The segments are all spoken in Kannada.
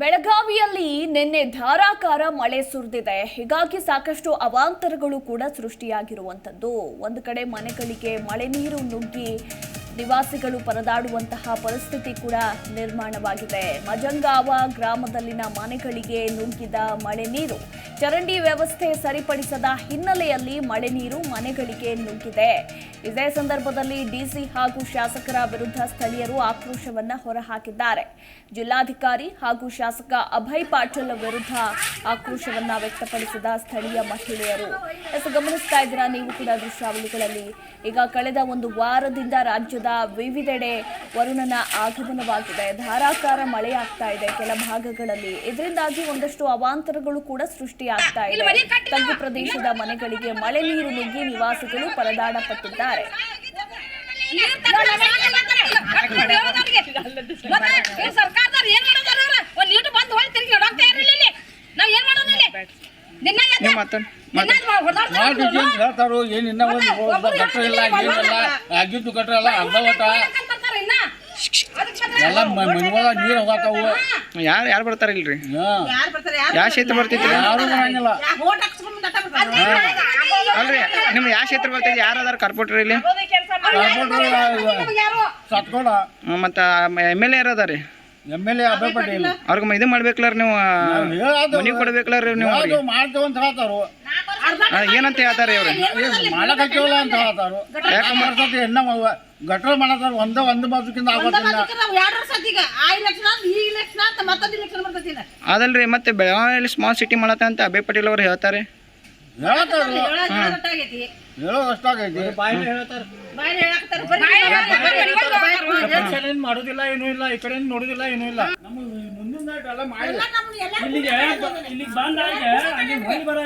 ಬೆಳಗಾವಿಯಲ್ಲಿ ನಿನ್ನೆ ಧಾರಾಕಾರ ಮಳೆ ಸುರಿದಿದೆ. ಹೀಗಾಗಿ ಸಾಕಷ್ಟು ಅವಾಂತರಗಳು ಕೂಡ ಸೃಷ್ಟಿಯಾಗಿರುವಂಥದ್ದು. ಒಂದು ಕಡೆ ಮನೆಗಳಿಗೆ ಮಳೆ ನೀರು ನುಗ್ಗಿ ನಿವಾಸಿಗಳು ಪರದಾಡುವಂತಹ ಪರಿಸ್ಥಿತಿ ಕೂಡ ನಿರ್ಮಾಣವಾಗಿದೆ. ಮಜಂಗಾವ ಗ್ರಾಮದಲ್ಲಿನ ಮನೆಗಳಿಗೆ ನುಗ್ಗಿದ ಮಳೆ ನೀರು ಚರಂಡಿ ವ್ಯವಸ್ಥೆ ಸರಿಪಡಿಸದ ಹಿನ್ನೆಲೆಯಲ್ಲಿ ಮಳೆ ನೀರು ಮನೆಗಳಿಗೆ ನುಗ್ಗಿದೆ. ಇದೇ ಸಂದರ್ಭದಲ್ಲಿ ಡಿಸಿ ಹಾಗೂ ಶಾಸಕರ ವಿರುದ್ಧ ಸ್ಥಳೀಯರು ಆಕ್ರೋಶವನ್ನ ಹೊರಹಾಕಿದ್ದಾರೆ. ಜಿಲ್ಲಾಧಿಕಾರಿ ಹಾಗೂ ಶಾಸಕ ಅಭಯ್ ಪಾಟೀಲ್ ವಿರುದ್ಧ ಆಕ್ರೋಶವನ್ನ ವ್ಯಕ್ತಪಡಿಸಿದ ಸ್ಥಳೀಯ ಮಹಿಳೆಯರು. ಗಮನಿಸ್ತಾ ಇದ್ದೀರಾ ನೀವು ಕೂಡ ದೃಶ್ಯಾವಳಿಗಳಲ್ಲಿ? ಈಗ ಕಳೆದ ಒಂದು ವಾರದಿಂದ ರಾಜ್ಯದ ವಿವಿಧೆಡೆ ವರುಣನ ಆಗಮನವಾಗಿದೆ. ಧಾರಾಕಾರ ಮಳೆಯಾಗ್ತಾ ಇದೆ ಕೆಲ ಭಾಗಗಳಲ್ಲಿ. ಇದರಿಂದಾಗಿ ಒಂದಷ್ಟು ಅವಾಂತರಗಳು ಕೂಡ ಸೃಷ್ಟಿಯಾಗ್ತಾ ಇದೆ ತಗ್ಗು ಪ್ರದೇಶದ ಮನೆಗಳಿಗೆ ಮಳೆ ನೀರು ನುಗ್ಗಿ ನಿವಾಸಿಗಳು ಪರದಾಡಪಟ್ಟಿದ್ದಾರೆ ಒಂದ್ ಗಟ್ರ ಇಲ್ಲ ಏನಿಲ್ಲ ಆಗಿದ್ದು ಗಟ್ರ ಎಲ್ಲ ಅರ್ಧ ಎಲ್ಲ ಮನೆಯೊಳಗ ನೀರು ಹೋಗಾತಾವು ಯಾರು ಯಾರು ಬರ್ತಾರ ಇಲ್ರಿ? ಯಾರ್ ಬರ್ತಾರೆ? ಯಾರ್ ಯಾವ ಕ್ಷೇತ್ರ ಬರ್ತೈತಿ ಯಾರು ಬರಂಗಿಲ್ಲ. ಅಲ್ರಿ ನಿಮ್ ಯಾವ ಕ್ಷೇತ್ರ ಬರ್ತೈತಿ ಯಾರು ಅದಾರ ಕಾರ್ಪೊರೇಟರ್ ಇಲ್ಲಿ. ಸತ್ಕೊಡ ಮತ್ತ ಎಂ ಎಲ್ ಎ ಯಾರು ಅದಾರಿ M L A Abhay Patel. ಅವ್ರಿಗೆ ಇದು ಮಾಡ್ಬೇಕಲ್ಲ ನೀವು ಮನಿ ಕೊಡ್ಬೇಕಲ್ಲ ನೀವು ಮಾಡ್ತೇವೆ ಅಂತ ಹೇಳ್ತಾರು ಏನಂತ ಹೇಳ್ತಾರೆ ಇವ್ರು? ಮಾಡಕ್ ಹಚ್ಚಿವಲ್ಲ ಅಂತ ಹೇಳ್ತಾರು. ಯಾಕೆ ಮಾಡ್ತತಿ ಎನ್ನ ಗಟ್ರ ಮಾಡತಾರ ಒಂದೇ ಒಂದು ಬಾಜುಕಿಂದ ಆಗೋದಿಲ್ಲ. ಅದಲ್ರಿ ಮತ್ತೆ ಬೆಳಗಾವಿಯಲ್ಲಿ ಸ್ಮಾಲ್ ಸಿಟಿ ಮಾಡತ್ತೆ ಅಂತ ಅಭಯ್ ಪಟೇಲ್ ಅವ್ರು ಹೇಳ್ತಾರೆ. ಹೇಳ್ತಾರು ಹೇಳೋದ್ ಗೊತ್ತಾಗೈತಿ ಹೇಳೋದು ಅಷ್ಟಾಗೈತಿ. ಬಾಯಲ್ಲಿ ಹೇಳಾಕತ್ತಾರ. ಬರ್ರಿ ಏನ್ ಮಾಡುದಿಲ್ಲ ಏನೂ ಇಲ್ಲ. ಈ ಕಡೆ ನೋಡುದಿಲ್ಲ ಏನೂ ಇಲ್ಲ. ಎಲ್ಲ ಇಲ್ಲಿಗೆ ಇಲ್ಲಿಗೆ ಬಂದಾಗ ಅಲ್ಲಿ ಮಳೆ ಬರ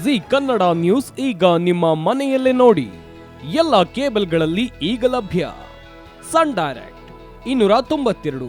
ಜಿ ಕನ್ನಡ ನ್ಯೂಸ್ ಈಗ ನಿಮ್ಮ ಮನೆಯಲ್ಲೇ ನೋಡಿ ಎಲ್ಲ ಕೇಬಲ್ಗಳಲ್ಲಿ ಈಗ ಲಭ್ಯ ಸನ್ ಡೈರೆಕ್ಟ್ ಇನ್ನೂರ ತೊಂಬತ್ತೆರಡು